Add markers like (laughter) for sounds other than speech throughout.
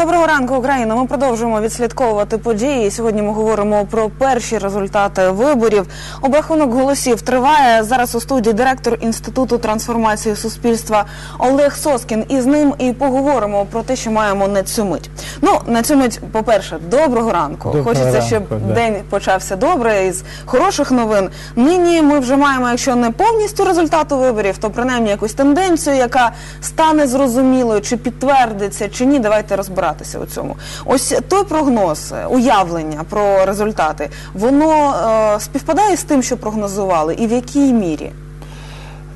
Доброго ранку, Україна. Ми продовжуємо відслідковувати події. Сьогодні ми говоримо про перші результати виборів. Обрахунок голосів триває зараз у студії директор інституту трансформації суспільства Олег Соскін. І з ним і поговоримо про те, що маємо на цю мить. Ну на цю мить, по перше, доброго ранку. Доброго Хочеться, щоб да. день почався добре із хороших новин. Нині ми вже маємо, якщо не повністю результату виборів, то принаймні якусь тенденцію, яка стане зрозумілою, чи підтвердиться, чи ні. Давайте розбиратися у цьому. Ось той прогноз, е, уявлення про результати, воно е, співпадає з тим, що прогнозували, і в якій мірі?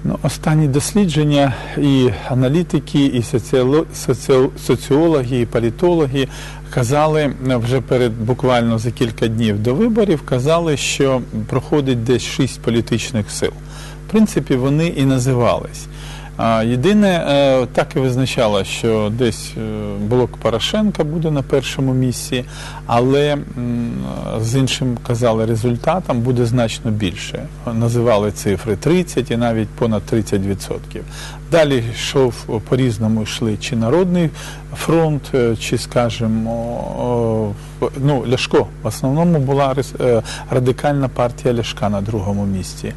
Ну, останні дослідження і аналітики, і соціоло- соціо- соціологи, і політологи казали е, вже перед буквально за кілька днів до виборів, казали, що проходить десь шість політичних сил. В принципі, вони і називались. Єдине, е, так і визначало, що десь е, блок Порошенка буде на першому місці, але з іншим казали результатом буде значно більше. Називали цифри 30 і навіть понад 30%. Далі йшов по-різному йшли чи Народний фронт, е, чи, скажімо, о, ну, Ляшко. В основному була е, радикальна партія Ляшка на другому місці.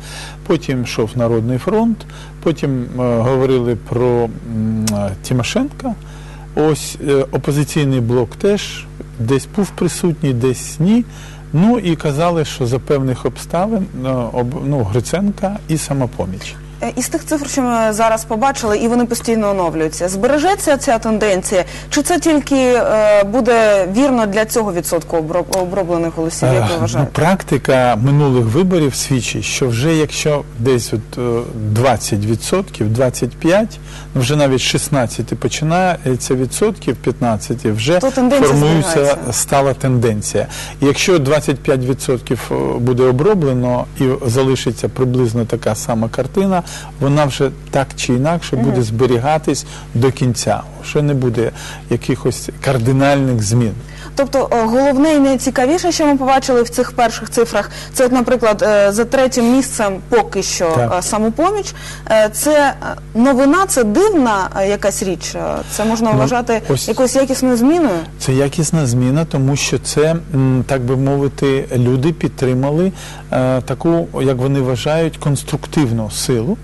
Потім йшов Народний фронт, потім е, говорили про е, Тимошенка. Ось опозиційний блок теж десь був присутній, десь ні. Ну і казали, що за певних обставин ну, Гриценка і самопоміч. Е, Із тих цифр, що ми зараз побачили, і вони постійно оновлюються. Збережеться ця тенденція, чи це тільки е, буде вірно для цього відсотку оброб- оброблених голосів, як ви Е, вважаєте? практика минулих виборів свідчить, що вже якщо десь от е, 20%, 25%, ну вже навіть 16 починається відсотків, 15 вже То тенденція формується стала тенденція. І якщо 25% буде оброблено і залишиться приблизно така сама картина, вона вже так чи інакше буде зберігатись до кінця. Вже не буде якихось кардинальних змін. Тобто е, головне і найцікавіше, що ми побачили в цих перших цифрах, це, от, наприклад, е, за третім місцем поки що Так. е, самопоміч. Це новина, це дивна якась річ. Це можна Ну, вважати ось- якоюсь якісною зміною. Це якісна зміна, тому що це, так би мовити, люди підтримали е, таку, як вони вважають, конструктивну силу,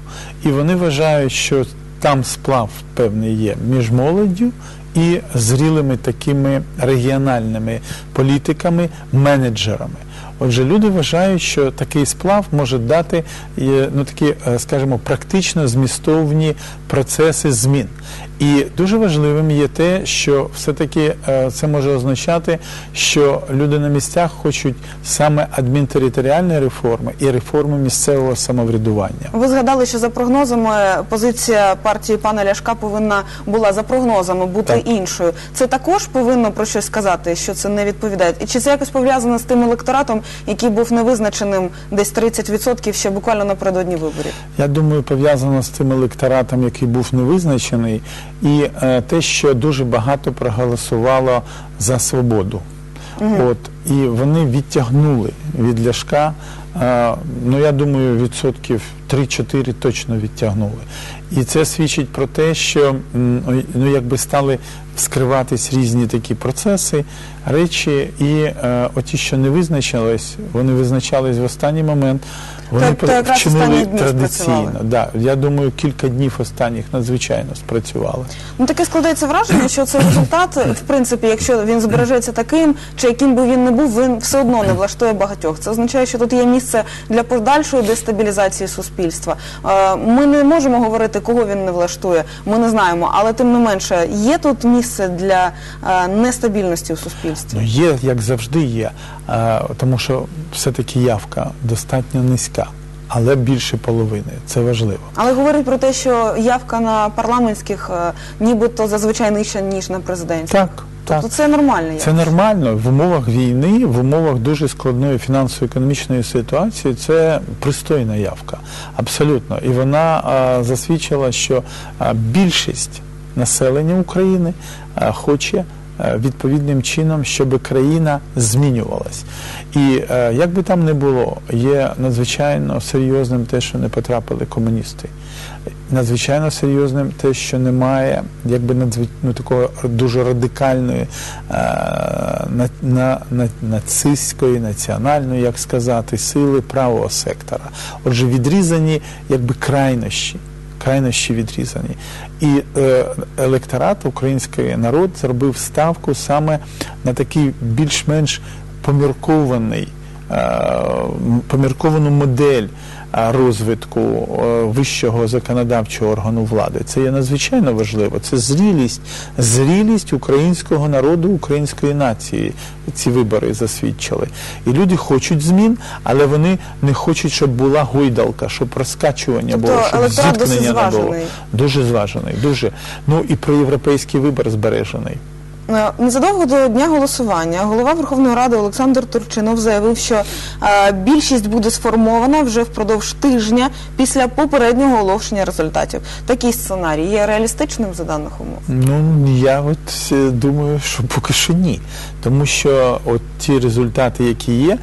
і вони вважають, що там сплав певний є між молоддю і зрілими такими регіональними політиками, менеджерами. Отже, люди вважають, що такий сплав може дати е, ну, такі, е, скажімо, практично змістовні процеси змін. І дуже важливим є те, що все-таки е, це може означати, що люди на місцях хочуть саме адмінтериторіальної реформи і реформи місцевого самоврядування. Ви згадали, що за прогнозами позиція партії пана Ляшка повинна була за прогнозами бути Так. іншою. Це також повинно про щось сказати, що це не відповідає. І чи це якось пов'язано з тим електоратом, який був невизначеним десь 30% ще буквально напередодні виборів? Я думаю, пов'язано з тим електоратом, який був невизначений, і е, те, що дуже багато проголосувало за свободу. От, і вони відтягнули від Ляшка, ну я думаю, відсотків 3-4 точно відтягнули. І це свідчить про те, що ну, якби стали вскриватись різні такі процеси, речі, і е, оті, що не визначились, вони визначались в останній момент. Вони Тобто вчинили традиційно. Да, я думаю, кілька днів останніх надзвичайно спрацювали. Ну таке складається враження, що цей результат, в принципі, якщо він збережеться таким, чи яким би він не був, він все одно не влаштує багатьох. Це означає, що тут є місце для подальшої дестабілізації суспільства. Е, Ми не можемо говорити, кого він не влаштує. Ми не знаємо, але тим не менше є тут місце для е, нестабільності у суспільстві. Ну, є, як завжди є, е, тому що все-таки явка достатньо низька, але більше половини. Це важливо. Але говорять про те, що явка на парламентських е, нібито зазвичай нижча ніж на президентських. Так, так. Тобто це нормально. Це нормально в умовах війни, в умовах дуже складної фінансово-економічної ситуації. Це пристойна явка, абсолютно. І вона а, засвідчила, що а, більшість населення України а, хоче е, відповідним чином, щоб країна змінювалась. І е, як би там не було, є надзвичайно серйозним те, що не потрапили комуністи. Надзвичайно серйозним те, що немає якби надзвич... ну, такої дуже радикальної е, на, на, на, нацистської, національної, як сказати, сили правого сектора. Отже, відрізані якби крайнощі крайнощі відрізані. І е, електорат, український народ зробив ставку саме на такий більш-менш поміркований, е, помірковану модель розвитку е, вищого законодавчого органу влади. Це є надзвичайно важливо. Це зрілість, зрілість українського народу, української нації. Ці вибори засвідчили. І люди хочуть змін, але вони не хочуть, щоб була гойдалка, щоб розкачування Тобто було, щоб зіткнення не було. Дуже зважений, дуже. Ну і про європейський вибір збережений. Е, Незадовго до дня голосування голова Верховної Ради Олександр Турчинов заявив, що е, більшість буде сформована вже впродовж тижня після попереднього оголошення результатів. Такий сценарій є реалістичним за даних умов. Ну я от е, думаю, що поки що ні. Тому що от ті результати, які є,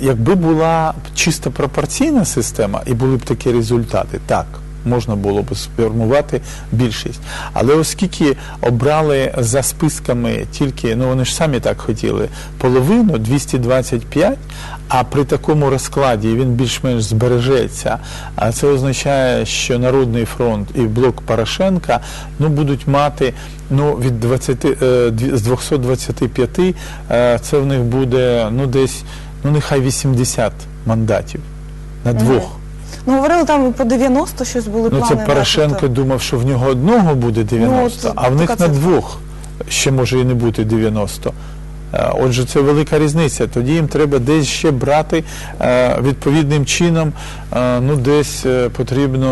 якби була чисто пропорційна система і були б такі результати, так. Можна було б сформувати більшість. Але оскільки обрали за списками тільки, ну вони ж самі так хотіли, половину 225, а при такому розкладі він більш-менш збережеться. А це означає, що Народний фронт і блок Порошенка ну, будуть мати ну, від 20, е, з 225, е, це в них буде ну, десь, ну нехай 80 мандатів на двох. Ну говорили там по 90 щось були Ну, плани. це Порошенко начебто. думав, що в нього одного буде 90, от а в них така на цифра. двох ще може і не бути 90. Е, Отже, це велика різниця. Тоді їм треба десь ще брати е, відповідним чином. е, Ну, десь е, потрібно,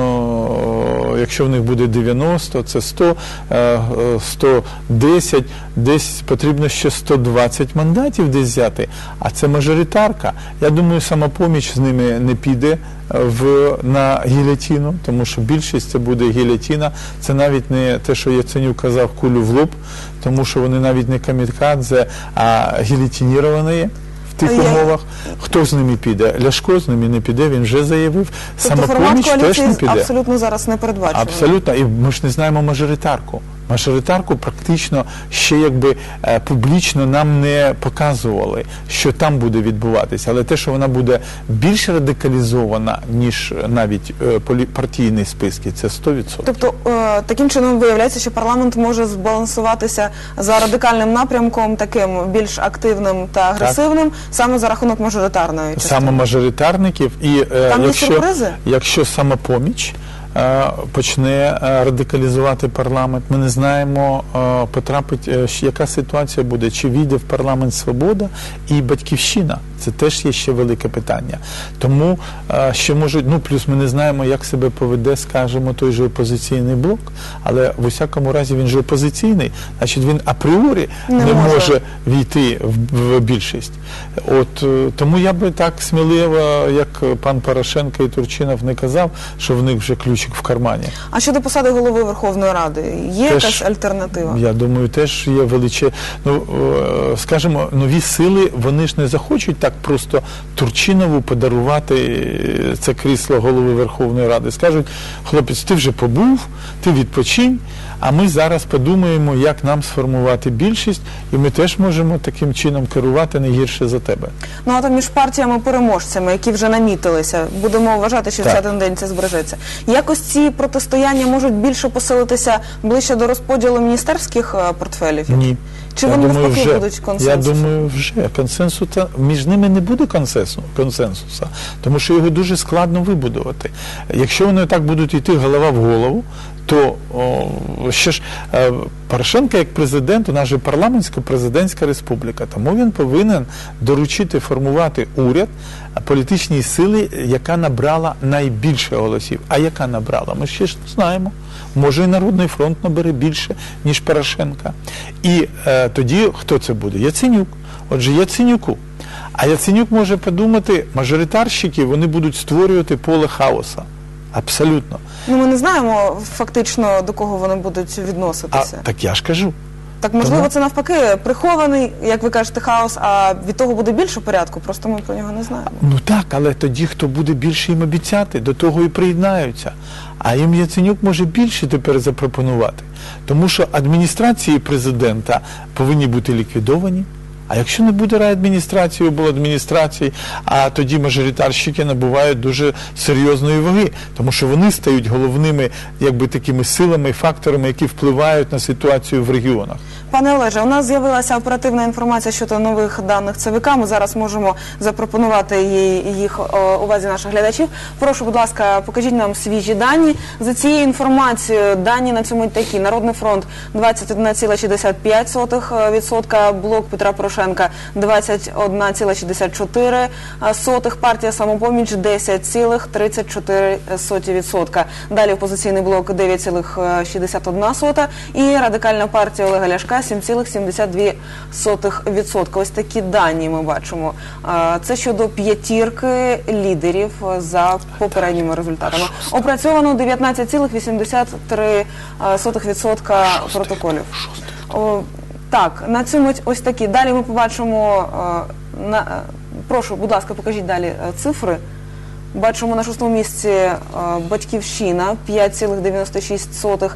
якщо в них буде 90, це 100, е, е, 110, десь потрібно ще 120 мандатів десь взяти. А це мажоритарка. Я думаю, самопоміч з ними не піде е, в, на гілятіну, тому що більшість це буде гілятіна. Це навіть не те, що Яценюк казав, кулю в лоб, тому що вони навіть не камікадзе, а гілятініровані в тих умовах. Хто з ними піде? Ляшко з ними не піде, він вже заявив. Тобто Самопоміч теж не піде. абсолютно зараз не передбачує. Абсолютно, і ми ж не знаємо мажоритарку. Мажоритарку практично ще якби е, публічно нам не показували, що там буде відбуватися. Але те, що вона буде більш радикалізована, ніж навіть е, партійні списки, це 100%. Тобто е, таким чином виявляється, що парламент може збалансуватися за радикальним напрямком, таким більш активним та агресивним, саме за рахунок мажоритарної частини. саме мажоритарників, і Там є якщо, сюрпризи? якщо самопоміч почне е, радикалізувати парламент, ми не знаємо, е, потрапить, е, яка ситуація буде, чи війде в парламент свобода і батьківщина. Це теж є ще велике питання. Тому е, ще можуть, ну плюс ми не знаємо, як себе поведе, скажімо, той же опозиційний блок, але в усякому разі він же опозиційний, значить він апріорі Не не, може. може війти в, в більшість. От е, тому я би так сміливо, як пан Порошенко і Турчинов не казав, що в них вже ключик в кармані. А щодо посади голови Верховної Ради, є Теж, якась альтернатива? Я думаю, теж є величе. Ну е, скажімо, нові сили вони ж не захочуть так просто Турчинову подарувати е, це крісло голови Верховної Ради. Скажуть, хлопець, ти вже побув, ти відпочинь. А ми зараз подумаємо, як нам сформувати більшість, і ми теж можемо таким чином керувати не гірше за тебе. Ну а то між партіями-переможцями, які вже намітилися, будемо вважати, що Так. ця тенденція збережеться. Якось ці протистояння можуть більше посилитися ближче до розподілу міністерських е, портфелів? Ні. Чи Я вони думаю, вже, будуть Я думаю, вже консенсуса між ними не буде консенсу, консенсуса, тому що його дуже складно вибудувати. Якщо вони так будуть йти голова в голову, то о, ще ж е, Порошенко як президент, у нас же парламентсько-президентська республіка, тому він повинен доручити формувати уряд е, політичній сили, яка набрала найбільше голосів. А яка набрала? Ми ще ж знаємо. Може, і Народний фронт набере більше, ніж Порошенка. І е, тоді хто це буде? Яценюк. Отже, Яценюку. А Яценюк може подумати, мажоритарщики вони будуть створювати поле хаоса. Абсолютно. Ну ми не знаємо фактично до кого вони будуть А відноситися. так я ж кажу. Так можливо, Тому- це навпаки прихований, як ви кажете, хаос, а від того буде більше порядку, просто ми про нього не знаємо. Ну так, але тоді, хто буде більше їм обіцяти, до того і приєднаються. А їм Яценюк може більше тепер запропонувати. Тому що адміністрації президента повинні бути ліквідовані. А якщо не буде райадміністрації, обладміністрації, а тоді мажоритарщики набувають дуже серйозної ваги, тому що вони стають головними якби такими силами, факторами, які впливають на ситуацію в регіонах. Пане Олеже, у нас з'явилася оперативна інформація щодо нових даних ЦВК. Ми зараз можемо запропонувати їх увазі наших глядачів. Прошу, будь ласка, покажіть нам свіжі дані. За цією інформацією, дані на цьому такі. Народний фронт 21,65%, блок Петра Порошенка 21,64%, партія самопоміч 10,34%. Далі опозиційний блок 9,61% і радикальна партія Олега Ляшка 7,72%. Ось такі дані ми бачимо. Це щодо п'ятірки лідерів за попередніми результатами. Опрацьовано 19,83% протоколів. Так, на цьому ось такі. Далі ми побачимо. е, На, е, прошу, будь ласка, покажіть далі е, цифри. Бачимо на шостому місці е, Батьківщина 5,96%,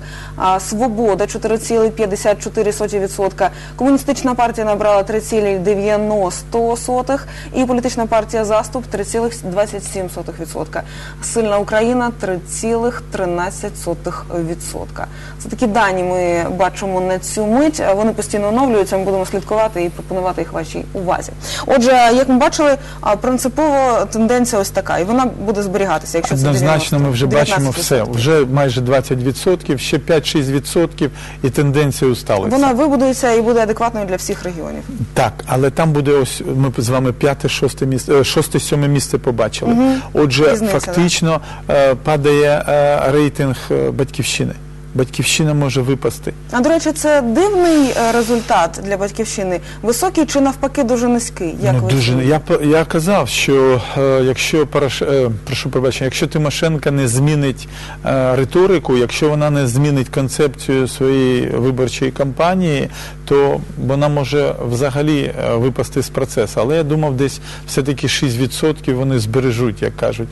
Свобода 4,54%, Комуністична партія набрала 3,90% і політична партія Заступ 3,27%. Сильна Україна 3,13%. Це такі дані ми бачимо на цю мить. Вони постійно оновлюються. Ми будемо слідкувати і пропонувати їх вашій увазі. Отже, як ми бачили, принципово тенденція ось така, і вона буде зберігатися. Якщо це Однозначно, 90, ми вже бачимо все. Вже майже 20%, ще 5-6% і тенденція усталиться. Вона вибудується і буде адекватною для всіх регіонів. Так, але там буде ось ми з вами п'яте, шосте місце, е, шосте, сьоме місце побачили. Отже, Різниця, фактично да. падає е, рейтинг е, батьківщини. Батьківщина може випасти. А до речі, це дивний е, результат для батьківщини. Високий чи навпаки дуже низький? Як ну, ви дуже я я казав, що е, якщо Порош... е, прошу пробачення, якщо Тимошенка не змінить е, риторику, якщо вона не змінить концепцію своєї виборчої кампанії, то вона може взагалі е, випасти з процесу. Але я думав, десь все-таки 6% вони збережуть, як кажуть,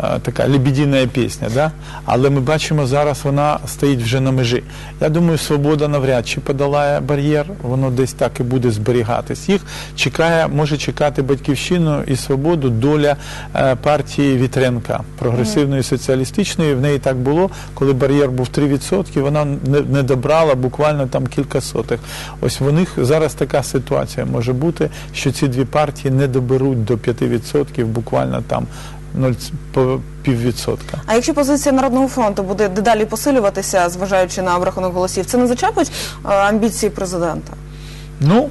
е, така лебедіна пісня. Да? Але ми бачимо зараз, вона стоїть вже на межі. Я думаю, свобода навряд чи подолає бар'єр, воно десь так і буде зберігатись. Їх чекає, може чекати батьківщину і свободу доля е, партії Вітренка, прогресивної соціалістичної. В неї так було, коли бар'єр був 3%, вона не, добрала буквально там кілька сотих. Ось в них зараз така ситуація може бути, що ці дві партії не доберуть до 5%, буквально там 0, по піввідсотка. А якщо позиція Народного фронту буде дедалі посилюватися, зважаючи на обрахунок голосів, це не зачепить е, амбіції президента? Ну,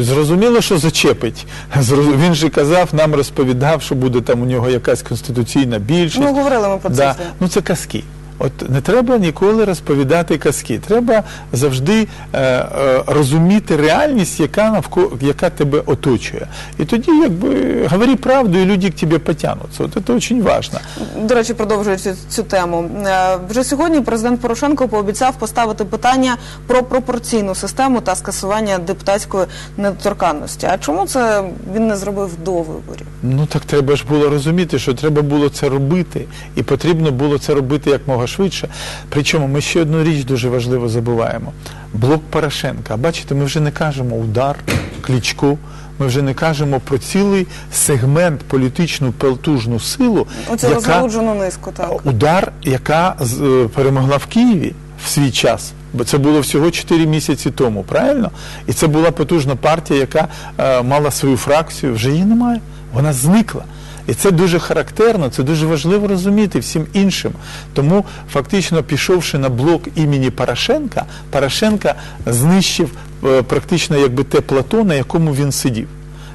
зрозуміло, що зачепить. Зроз- Він же казав, нам розповідав, що буде там у нього якась конституційна більшість. Ну, говорили ми про це. Да. Ну це казки. От не треба ніколи розповідати казки. Треба завжди е, е, розуміти реальність, яка навко, яка тебе оточує. І тоді, якби говори правду, і люди к тебе потягнуться. От це дуже важливо. До речі, продовжуючи цю тему. Е, Вже сьогодні президент Порошенко пообіцяв поставити питання про пропорційну систему та скасування депутатської недоторканності. А чому це він не зробив до виборів? Ну так треба ж було розуміти, що треба було це робити, і потрібно було це робити як якмога швидше. Причому ми ще одну річ дуже важливо забуваємо: блок Порошенка. Бачите, ми вже не кажемо удар, клічку. Ми вже не кажемо про цілий сегмент політичну потужну силу, Оцю яка розгалуджену низку, так. удар, яка е, перемогла в Києві в свій час. Бо це було всього 4 місяці тому, правильно? І це була потужна партія, яка е, мала свою фракцію, вже її немає. Вона зникла. І це дуже характерно, це дуже важливо розуміти всім іншим. Тому, фактично, пішовши на блок імені Порошенка, Порошенка знищив е, практично якби те плато, на якому він сидів.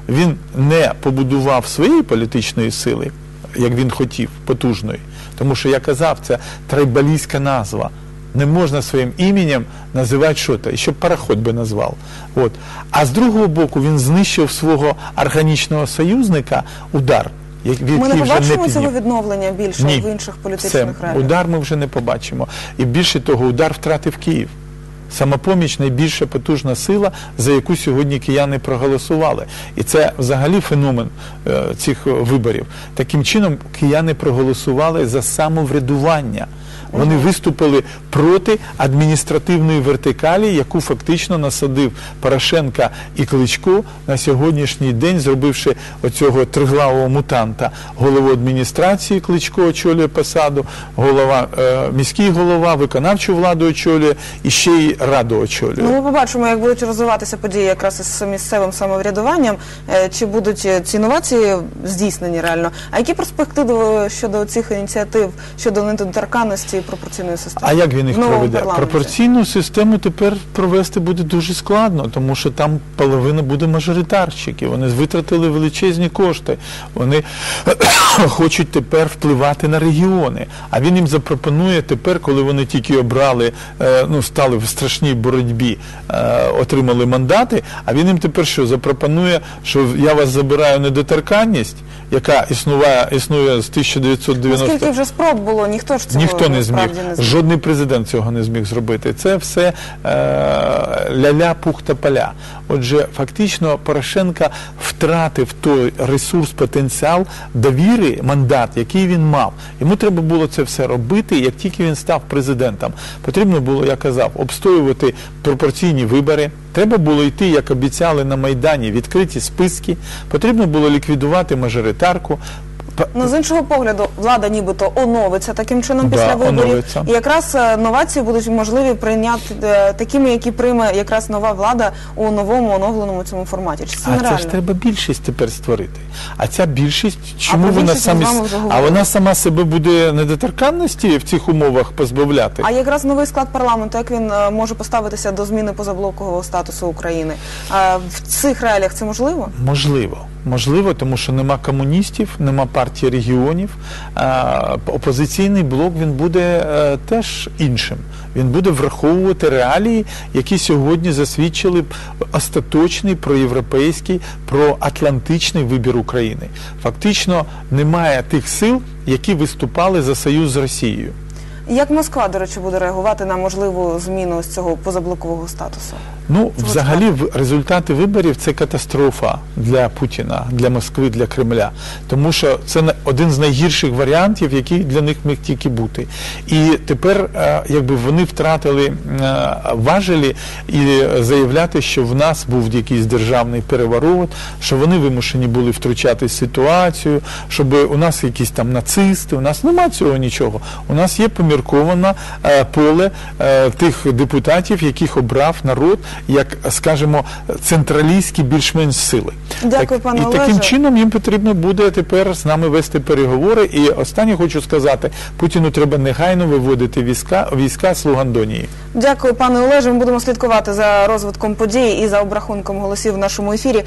Він не побудував своєї політичної сили, як він хотів, потужної. Тому що я казав, це трайбалійська назва. Не можна своїм іменем називати щось, і щоб пароход би назвав. От. А з другого боку він знищив свого органічного союзника удар, як- від Ми не побачимо не цього відновлення більше Ні. в інших політичних реаліях. удар ми вже не побачимо. І більше того, удар втратив Київ. Самопоміч найбільша потужна сила, за яку сьогодні кияни проголосували. І це взагалі феномен е, цих виборів. Таким чином, кияни проголосували за самоврядування. Вони виступили проти адміністративної вертикалі, яку фактично насадив Порошенка і Кличко на сьогоднішній день, зробивши оцього триглавого мутанта голову адміністрації Кличко очолює посаду, голова е, міський голова, виконавчу владу очолює і ще й раду очолює. Ну, ми побачимо, як будуть розвиватися події якраз із місцевим самоврядуванням, е, чи будуть е, ці інновації здійснені реально. А які перспективи щодо цих ініціатив щодо недоторканності і пропорційної системи? А як він їх проведе? Пропорційну систему тепер провести буде дуже складно, тому що там половина буде мажоритарщиків. Вони витратили величезні кошти. Вони (coughs) хочуть тепер впливати на регіони. А він їм запропонує тепер, коли вони тільки обрали, е, ну стали в страшній боротьбі, е, отримали мандати. А він їм тепер що запропонує, що я вас забираю недоторканність, яка існує, існує з 1990 Скільки вже спроб було, ніхто ж цього Ніхто не зміг, не жодний президент цього не зміг зробити. Це все е, ля-ля пух та поля. Отже, фактично Порошенка втратив той ресурс, потенціал довіри, мандат, який він мав. Йому треба було це все робити, як тільки він став президентом. Потрібно було, я казав, обстоювати пропорційні вибори. Треба було йти, як обіцяли на Майдані, відкриті списки. Потрібно було ліквідувати мажоритарку. Ну, з іншого погляду, влада нібито оновиться таким чином Да, після виборів. оновиться. І якраз е, новації будуть можливі прийняти е, такими, які прийме якраз нова влада у новому оновленому цьому форматі. Чи це А нереально? це ж треба більшість тепер створити. А ця більшість, чому про вона більшість ми самі з вами вже а говорили. вона сама себе буде недоторканності в цих умовах позбавляти? А якраз новий склад парламенту, як він е, може поставитися до зміни позаблокового статусу України? Е, В цих реаліях це можливо? Можливо. Можливо, тому що нема комуністів, нема партії регіонів. Опозиційний блок він буде е, теж іншим. Він буде враховувати реалії, які сьогодні засвідчили остаточний проєвропейський, проатлантичний вибір України. Фактично немає тих сил, які виступали за союз з Росією. Як Москва, до речі, буде реагувати на можливу зміну з цього позаблокового статусу? Ну, Чого взагалі, результати виборів це катастрофа для Путіна, для Москви, для Кремля. Тому що це один з найгірших варіантів, який для них міг тільки бути. І тепер, е, якби вони втратили е, важелі і заявляти, що в нас був якийсь державний переворот, що вони вимушені були втручати ситуацію, щоб у нас якісь там нацисти, у нас нема цього нічого. У нас є помірковане е, поле е, тих депутатів, яких обрав народ, як скажімо, централістські більш-менш сили. Дякую, пане і таким Олеже. чином їм потрібно буде тепер з нами вести переговори. І останнє хочу сказати: Путіну треба негайно виводити війська війська з Лугандонії. Дякую, пане Олеже. Ми будемо слідкувати за розвитком подій і за обрахунком голосів в нашому ефірі.